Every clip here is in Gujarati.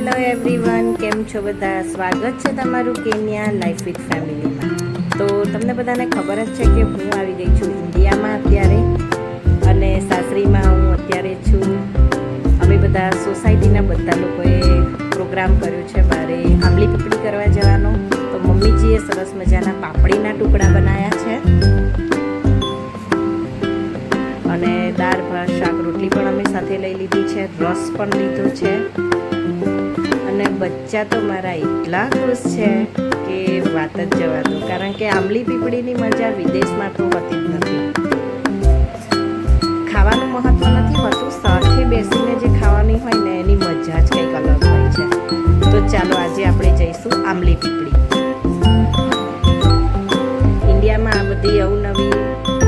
હેલો એવરીવન કેમ છો બધા? સ્વાગત છે તમારું કેન્યા લાઈફ વિથ ફેમિલીમાં તો તમને બધાને ખબર જ છે કે હું આવી ગઈ છું ઇન્ડિયામાં અત્યારે અને સાસરીમાં હું અત્યારે છું. અમે બધા સોસાયટીના બધા લોકોએ પ્રોગ્રામ કર્યો છે મારે આંબલી પીપળી કરવા જવાનો. તો મમ્મીજીએ સરસ મજાના પાપડીના ટુકડા બનાવ્યા છે. અને દાળ, ભાત, શાક, રોટલી પણ અમે સાથે લઈ લીધી છે. રસ પણ લીધો છે. અને બચ્ચા તો મારા એટલા ખુશ છે કે વાત જ જવા દો. કારણ કે આંબલી પીપળીની મજા વિદેશમાં તો હોતી જ નથી. ખાવાનું મહત્વ નથી હોતું. સાથે બેસીને જે ખાવાની હોય ને, એની મજા જ કંઈક અલગ હોય છે. તો ચાલો આજે આપણે જઈશું આંબલી પીપળી. ઇન્ડિયામાં આ બધી અવનવી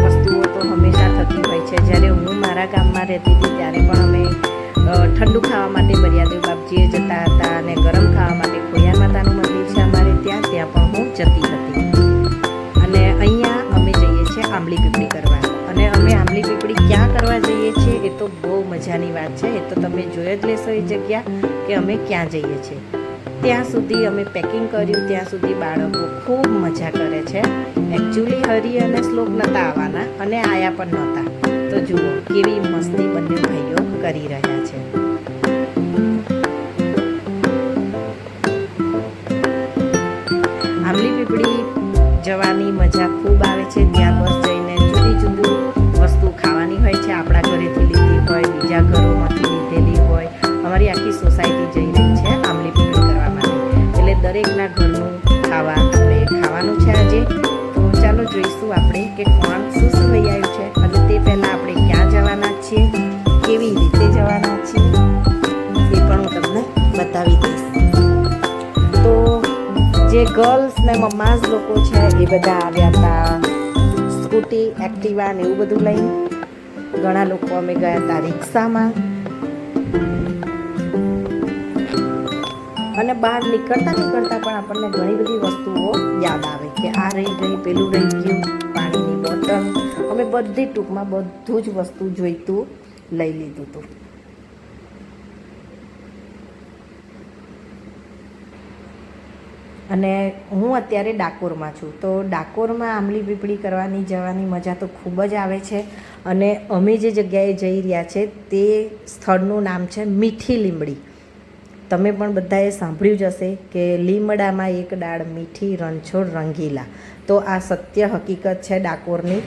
વસ્તુઓ તો હંમેશા થતી હોય છે. જ્યારે હું મારા ગામમાં રહેતી હતી, ત્યારે પણ અમે ઠંડુ ખાવા માટે બરિયાદેવ બાપજીએ જતા હતા અને ગરમ ખાવા માટે ખોયા માતાનું મંદિર છે અમારે ત્યાં. ત્યાં પણ હું જતી હતી. અને અહીંયા અમે જઈએ છીએ આંબલી પીપળી કરવા. અને અમે આંબલી પીપળી ક્યાં કરવા જઈએ છીએ એ તો બહુ મજાની વાત છે. એ તો તમે જોઈ જ લેશો એ જગ્યા કે અમે ક્યાં જઈએ છીએ. ત્યાં સુધી અમે પેકિંગ કર્યું. ત્યાં સુધી બાળકો ખૂબ મજા કરે છે. એકચ્યુઅલી હરી અને શ્લોક નહોતા આવવાના અને આયા પણ નહોતા. તો જુઓ, કેવી મસ્તી બંને ભાઈઓ કરી રહ્યા છે. આંબલી પીપળી જવાની મજા ખૂબ આવે છે. ત્યાં બસ જઈને જુદી જુદી વસ્તુ ખાવાની હોય છે. આપણા ઘરેથી લીધી હોય, બીજા ઘરોમાંથી લીધેલી હોય. અમારી આખી સોસાયટી જઈ રહી છે આંબલી પીપળી કરવા માટે. એટલે દરેકના ઘરનું ખાવા આપણે ખાવાનું છે આજે. તો ચાલો જોઈશું આપણે કે કોણ જે ગર્લ્સ ને મમ્માસ લોકો છે એ બધા આવ્યા હતા. સ્કૂટી, એક્ટિવા ને એવું બધું લઈ ઘણા લોકો અમે ગયા હતા રિક્ષામાં. અને બહાર નીકળતા નીકળતા પણ આપણને ઘણી બધી વસ્તુઓ યાદ આવે કે આ રહી ગઈ, પેલું રહી ગયું, પાણીની બોટલ. અમે બધી ટૂંકમાં બધું જ વસ્તુ જોઈતું લઈ લીધું હતું. અને હું અત્યારે ડાકોરમાં છું. તો ડાકોરમાં આંબલી પીપળી કરવાની, જવાની મજા તો ખૂબ જ આવે છે. અને અમે જે જગ્યાએ જઈ રહ્યા છે તે સ્થળનું નામ છે મીઠી લીમડી તમે પણ બધાએ સાંભળ્યું જ હશે કે લીમડામાં એક ડાળ મીઠી, રણછોડ, રંગીલા. તો આ સત્ય હકીકત છે ડાકોરની.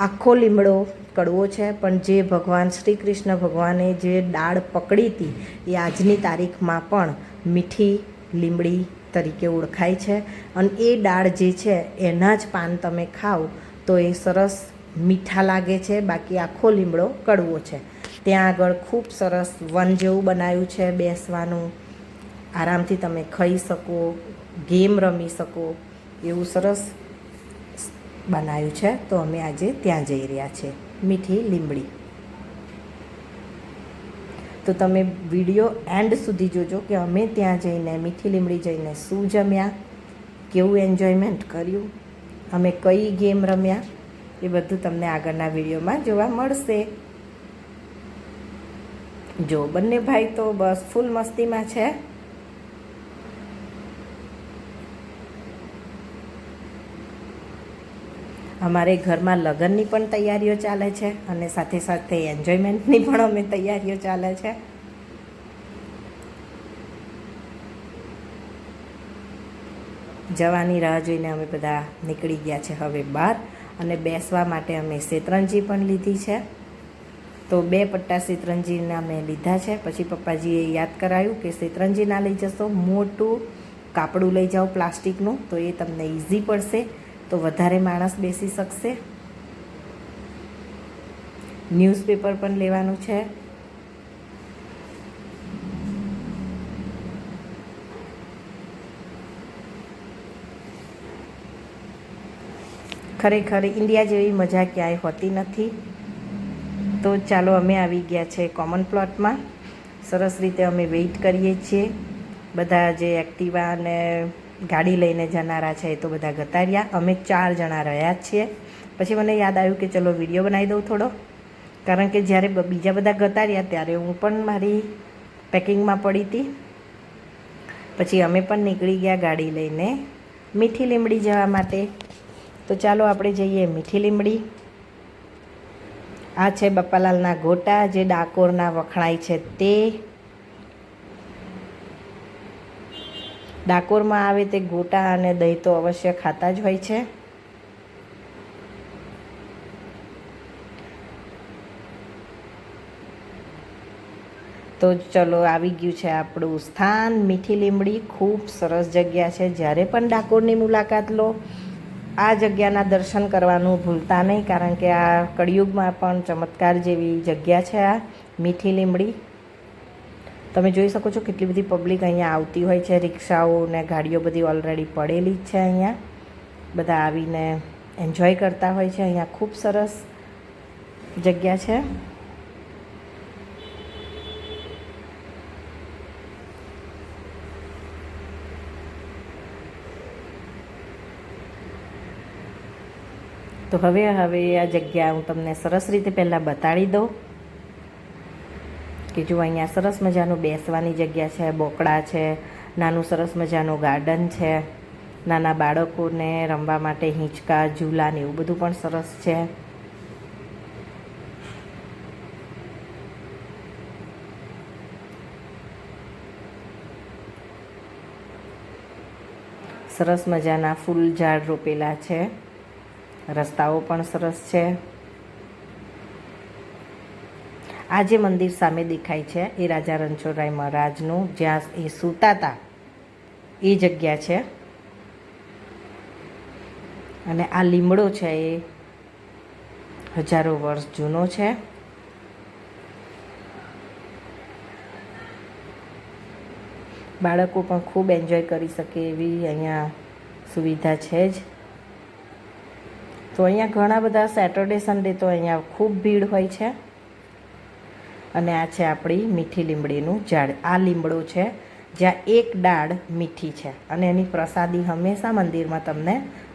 આખો લીમડો કડવો છે, પણ જે ભગવાન શ્રી કૃષ્ણ ભગવાને જે ડાળ પકડી હતી એ આજની તારીખમાં પણ મીઠી લીમડી તરીકે ઓળખાય છે. અને એ દાળ જે છે, એના જ પાન તમે ખાઓ તો એ સરસ મીઠા લાગે છે. બાકી આખો લીમડો કડવો છે. ત્યાં આગળ ખૂબ સરસ વન જેવું બનાવ્યું છે. બેસવાનું, આરામથી તમે ખાઈ શકો, ગેમ રમી શકો, એવું સરસ બનાવ્યું છે. તો અમે આજે ત્યાં જઈ રહ્યા છીએ. મીઠી લીમડી. તો તમે વીડિયો એન્ડ સુધી જોજો કે અમે ત્યાં જઈને, મીઠી લીમડી જઈને શું જમ્યા, કેવું એન્જોયમેન્ટ કર્યું, અમે કઈ ગેમ રમ્યા, એ બધું તમને આગળના વિડીયોમાં જોવા મળશે. જો બંને ભાઈ તો બસ ફૂલ મસ્તીમાં છે. અમારે ઘરમાં લગ્નની પણ તૈયારીઓ ચાલે છે અને સાથે સાથે એન્જોયમેન્ટની પણ અમે તૈયારીઓ ચાલે છે. જવાની રાહ જોઈને અમે બધા નીકળી ગયા છે હવે બહાર અને બેસવા માટે અમે શેતરંજી પણ લીધી છે. તો બે પટ્ટા શેતરંજીના મેં લીધા છે. પછી પપ્પાજીએ યાદ કરાયું કે શેતરંજી ના લઈ જશો, મોટું કાપડું લઈ જાઓ પ્લાસ્ટિકનું, તો એ તમને ઇઝી પડશે. તો વધારે માણસ બેસી શકશે? ન્યૂઝપેપર પણ લેવાનું છે. ખરેખર ઇન્ડિયા જેવી મજા ક્યાંય હોતી નથી. તો ચાલો અમે આવી ગયા છે કોમન પ્લોટમાં સરસ રીતે અમે વેઇટ કરીએ છીએ. બધા જે એક્ટિવા અને ગાડી લઈને જનારા છે એ તો બધા ગતાર્યા. અમે ચાર જણા રહ્યા જ છીએ. પછી મને યાદ આવ્યું કે ચલો વીડિયો બનાવી દઉં થોડો. કારણ કે જ્યારે બીજા બધા ગતાર્યા ત્યારે હું પણ મારી પેકિંગમાં પડી હતી પછી અમે પણ નીકળી ગયા ગાડી લઈને મીઠી લીમડી જવા માટે. તો ચાલો આપણે જઈએ મીઠી લીમડી. આ છે બપ્પાલાલના ગોટા, જે ડાકોરના વખણાય છે તે. ડાકોરમાં આવે તે ગોટા અને દહીં તો અવશ્ય ખાતા જ હોય છે. તો ચલો આવી ગયું છે આપણું સ્થાન. મીઠી લીમડી ખૂબ સરસ જગ્યા છે. જ્યારે પણ ડાકોરની મુલાકાત લો, આ જગ્યાના દર્શન કરવાનું ભૂલતા નહીં, કારણ કે આ કળિયુગમાં પણ ચમત્કાર જેવી જગ્યા છે આ મીઠી લીમડી તમે જોઈ શકો છો કેટલી બધી પબ્લિક અહીંયા આવતી હોય છે. રિક્ષાઓ ને ગાડીઓ બધી ઓલરેડી પડેલી જ છે અહીંયા. બધા આવીને એન્જોય કરતા હોય છે. અહીંયા ખૂબ સરસ જગ્યા છે. તો હવે હવે આ જગ્યા હું તમને સરસ રીતે પહેલાં બતાડી દઉં. કે જો અહીંયા સરસ મજાનું બેસવાની જગ્યા છે, બોકડા છે, નાનું સરસ મજાનું ગાર્ડન છે, નાના બાળકોને રમવા માટે હિંચકા, ઝૂલા ને એવું બધું પણ સરસ છે. સરસ મજાના ફૂલ ઝાડ રોપેલા છે. રસ્તાઓ પણ સરસ છે. આ જે મંદિર સામે દેખાય છે. એ રાજા રણછોડરાય મહારાજનું જ્યાં એ સૂતા હતા એ જગ્યા છે. અને આ લીમડો છે એ હજારો વર્ષ જૂનો છે. બાળકો પણ ખૂબ એન્જોય કરી શકે એવી અહીંયા સુવિધા છે જ. તો અહીંયા ઘણા બધા સેટરડે, સન્ડે તો અહીંયા ખૂબ ભીડ હોય છે. અને આ છે આપણી મીઠી લીમડીનું ઝાડ આ લીમડો છે જ્યાં એક ડાળ મીઠી છે અને એની પ્રસાદી હંમેશા મંદિરમાં તમને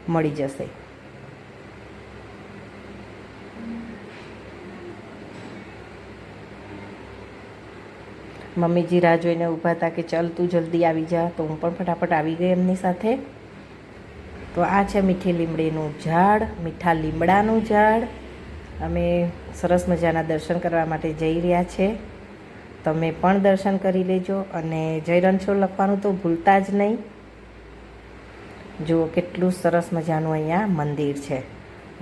મળી જશે. મમ્મીજી રાહ જોઈને ઊભા હતા કે ચલ તું જલ્દી આવી જા, તો હું પણ ફટાફટ આવી ગઈ એમની સાથે. તો આ છે મીઠી લીમડીનું ઝાડ મીઠા લીમડાનું ઝાડ અમે સરસ મજાના દર્શન કરવા માટે જઈ રહ્યા છે. તમે પણ દર્શન કરી લેજો અને જય રણછોડ લખવાનું તો ભૂલતા જ નહીં. જુઓ કેટલું સરસ મજાનું અહીંયા મંદિર છે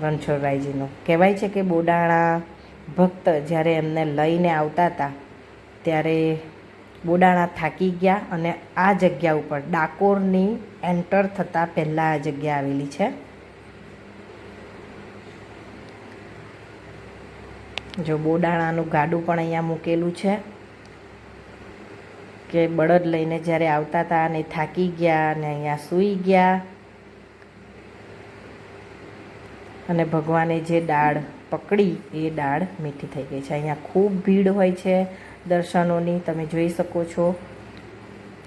રણછોડરાયજીનું કહેવાય છે કે બોડાણા ભક્ત જ્યારે એમને લઈને આવતા હતા, ત્યારે બોડાણા થાકી ગયા અને આ જગ્યા ઉપર ડાકોરની એન્ટર થતાં પહેલાં આ જગ્યા આવેલી છે. જો બોડાણાનું ગાડું પણ અહીંયા મૂકેલું છે કે બળદ લઈને જ્યારે આવતા હતા અને થાકી ગયા અને અહીંયા સૂઈ ગયા અને ભગવાને જે દાળ પકડી, એ દાળ મીઠી થઈ ગઈ છે. અહીંયા ખૂબ ભીડ હોય છે દર્શનોની, તમે જોઈ શકો છો.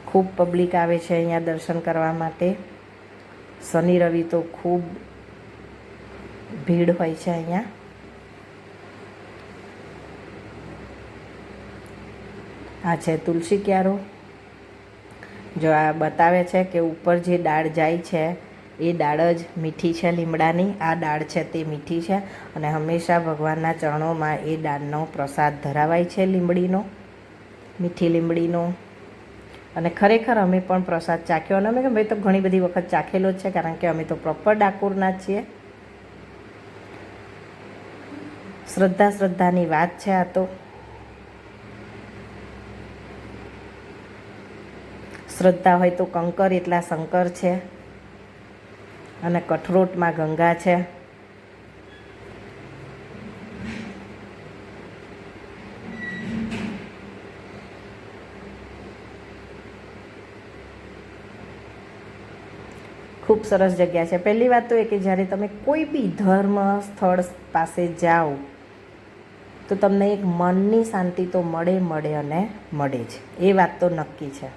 ખૂબ પબ્લિક આવે છે અહીંયા દર્શન કરવા માટે. શનિ રવિ તો ખૂબ ભીડ હોય છે અહીંયા. આ છે તુલસી ક્યારો. જો આ બતાવે છે કે ઉપર જે દાળ જાય છે, એ દાળ જ મીઠી છે લીમડાની. આ દાળ છે તે મીઠી છે અને હંમેશા ભગવાનના ચરણોમાં એ દાળનો પ્રસાદ ધરાવાય છે લીમડીનો, મીઠી લીમડીનો. અને ખરેખર અમે પણ પ્રસાદ ચાખ્યો અને અમે કે ભાઈ તો ઘણી બધી વખત ચાખેલો છે કારણ કે અમે તો પ્રોપર ડાકોરના છીએ. શ્રદ્ધા શ્રદ્ધાની વાત છે આ તો. શ્રદ્ધા હોય તો કંકર એટલા શંકર છે. અને કઠરોટમાં ગંગા છે. ખૂબ સરસ જગ્યા છે. પહેલી વાત તો એ કે જ્યારે તમે કોઈ બી ધર્મ, સ્થળ પાસે જાઓ, તો તમને એક મનની શાંતિ તો મળે મળે અને મળે જ. એ વાત તો નક્કી છે.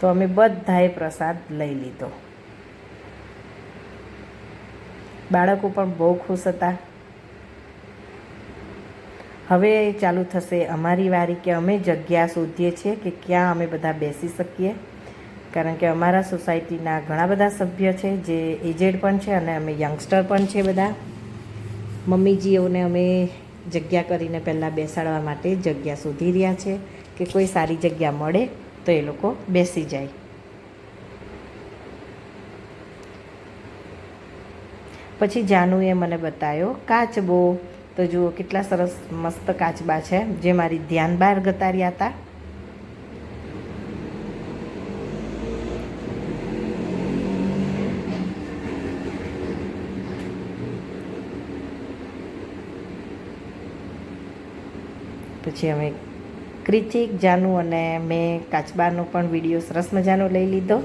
તો અમે બધાએ પ્રસાદ લઈ લીધો. બાળકો પણ બહુ ખુશ હતા. હવે ચાલુ થશે અમારી વારી કે અમે જગ્યા શોધીએ છીએ કે ક્યાં અમે બધા બેસી શકીએ. કારણ કે અમારા સોસાયટીના ઘણા બધા સભ્ય છે, જે એજેડ પણ છે અને અમે યંગસ્ટર પણ છે બધા. મમ્મીજીઓને અમે જગ્યા કરીને પહેલાં બેસાડવા માટે જગ્યા શોધી રહ્યા છે કે કોઈ સારી જગ્યા મળે. તો એ લોકો બેસી જાય. પછી જાનુએ મને બતાવ્યો કાચબો તો જુઓ કેટલા સરસ મસ્ત કાચબા છે, જે મારી ધ્યાન બહાર ગતાર્યા હતા પછી અમે કૃતિક, જાનુ અને મેં કાચબાનો પણ વીડિયો સરસ મજાનો લઈ લીધો.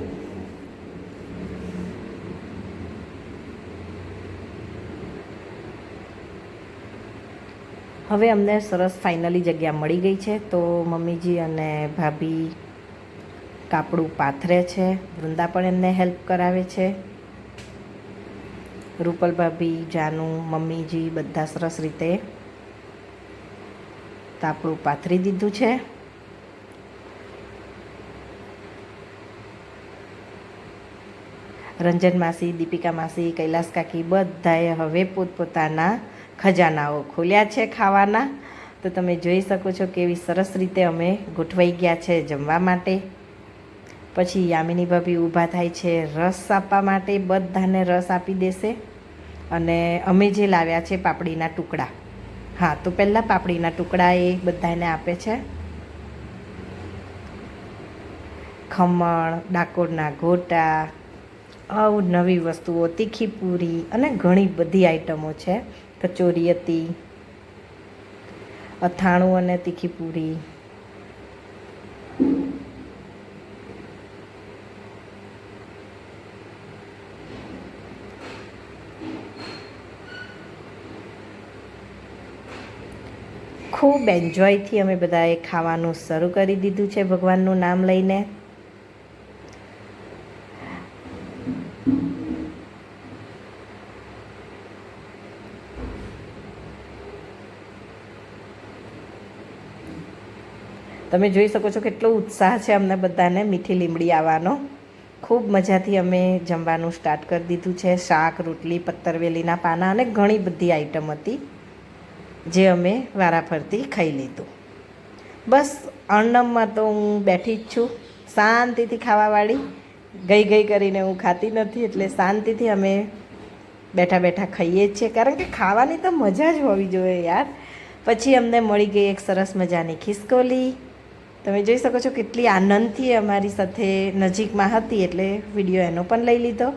હવે અમને સરસ ફાઇનલી જગ્યા મળી ગઈ છે, તો મમ્મીજી અને ભાભી કાપડું પાથરે છે, વૃંદા પણ એમને હેલ્પ કરાવે છે. રૂપલ ભાભી, જાનુ, મમ્મીજી બધા સરસ રીતે તાપડું પાથરી દીધું છે. રંજન માસી, દીપિકા માસી, કૈલાસ કાકી બધાએ હવે પોતપોતાના ખજાનાઓ ખોલ્યા છે ખાવાના. તો તમે જોઈ શકો છો કેવી સરસ રીતે અમે ગોઠવાઈ ગયા છે જમવા માટે. પછી યામિની ભાભી ઊભા થાય છે રસ આપવા માટે, બધાને રસ આપી દેશે. અને અમે જે લાવ્યા છે પાપડીના ટુકડા. હા, તો પહેલાં પાપડીના ટુકડા એ બધાને આપે છે. ખમણ, ડાકોરના ગોટા અવનવી વસ્તુઓ, તીખી પૂરી અને ઘણી બધી આઈટમો છે. કચોરી હતી, અથાણું અને તીખી પૂરી. ખૂબ એન્જોયથી અમે બધાએ ખાવાનું શરૂ કરી દીધું છે ભગવાનનું નામ લઈને. તમે જોઈ શકો છો કેટલો ઉત્સાહ છે અમને બધાને મીઠી લીમડી આવવાનો. ખૂબ મજાથી અમે જમવાનું સ્ટાર્ટ કરી દીધું છે. શાક, રોટલી પત્તરવેલીના પાના અને ઘણી બધી આઈટમ હતી. જે અમે વારાફરતી ખાઈ લીધું. બસ અણનમમાં તો હું બેઠી જ છું. શાંતિથી ખાવાવાળી. ગઈ ગઈ કરીને હું ખાતી નથી એટલે શાંતિથી અમે બેઠા બેઠા ખાઈએ જ છીએ. કારણ કે ખાવાની તો મજા જ હોવી જોઈએ યાર. પછી અમને મળી ગઈ એક સરસ મજાની ખિસકોલી. તમે જોઈ શકો છો કેટલી આનંદથી અમારી સાથે નજીકમાં હતી એટલે વીડિયો એનો પણ લઈ લીધો.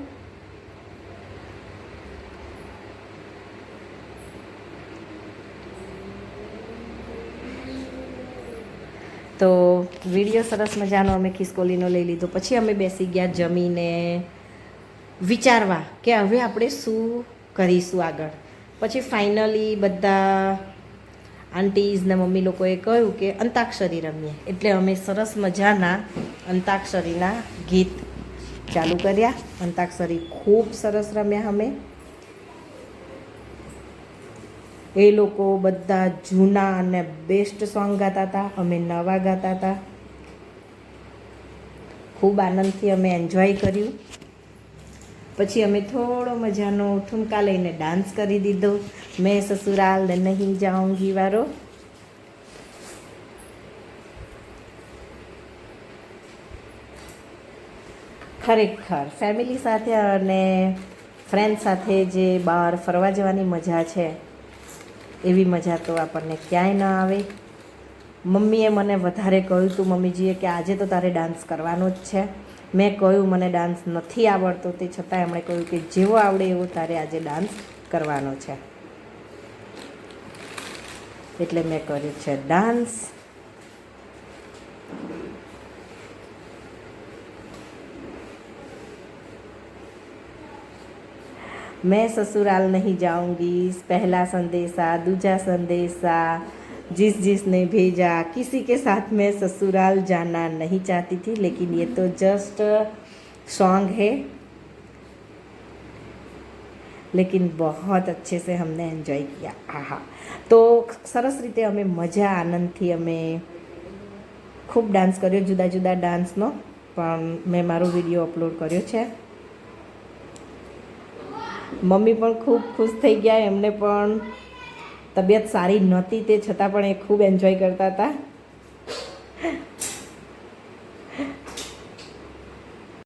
તો વીડિયો સરસ મજાનો અમે ખિસકોલીનો લઈ લીધો. પછી અમે બેસી ગયા જમીને વિચારવા કે હવે આપણે શું કરીશું આગળ. પછી ફાઇનલી બધા આંટીઝ ને મમ્મી લોકોએ કહ્યું કે અંતાક્ષરી રમીએ. એટલે અમે સરસ મજાના અંતાક્ષરીના ગીત ચાલુ કર્યા. અંતાક્ષરી ખૂબ સરસ રમ્યા અમે. એ લોકો બધા જૂના અને બેસ્ટ સોંગ ગાતા હતા. અમે નવા ગાતા હતા. ખૂબ આનંદથી અમે એન્જોય કર્યું. પછી અમે થોડો મજાનો ઠુમકા લઈને ડાન્સ કરી દીધો. મેં સસુરાલ નહીં જાઉંગી વારો ખરેખર ફેમિલી સાથે અને ફ્રેન્ડ સાથે જે બહાર ફરવા જવાની મજા છે. એવી મજા તો આપણને ક્યાંય ન આવે. મમ્મીએ મને વધારે કહ્યું હતું મમ્મીજીએ, કે આજે તો તારે ડાન્સ કરવાનો જ છે. મેં કહ્યું, મને ડાન્સ નથી આવડતો. તે છતાં એમણે કહ્યું કે જેવો આવડે એવો તારે આજે ડાન્સ કરવાનો છે. એટલે મેં કર્યું છે ડાન્સ मैं ससुराल नहीं जाऊंगी पहला संदेशा दूजा संदेशा जिस जिसने भेजा किसी के साथ मैं ससुराल जाना नहीं चाहती थी लेकिन ये तो जस्ट सॉन्ग है लेकिन बहुत अच्छे से हमने एंजॉय किया આહા તો સરસ રીતે અમે મજા આનંદથી અમે ખૂબ ડાન્સ કર્યો જુદા જુદા ડાન્સનો પણ મેં મારો વિડીયો અપલોડ કર્યો છે મમ્મી પણ ખૂબ ખુશ થઈ ગયા, એમને પણ તબિયત સારી નહોતી, તે છતાં પણ એ ખૂબ એન્જોય કરતા હતા.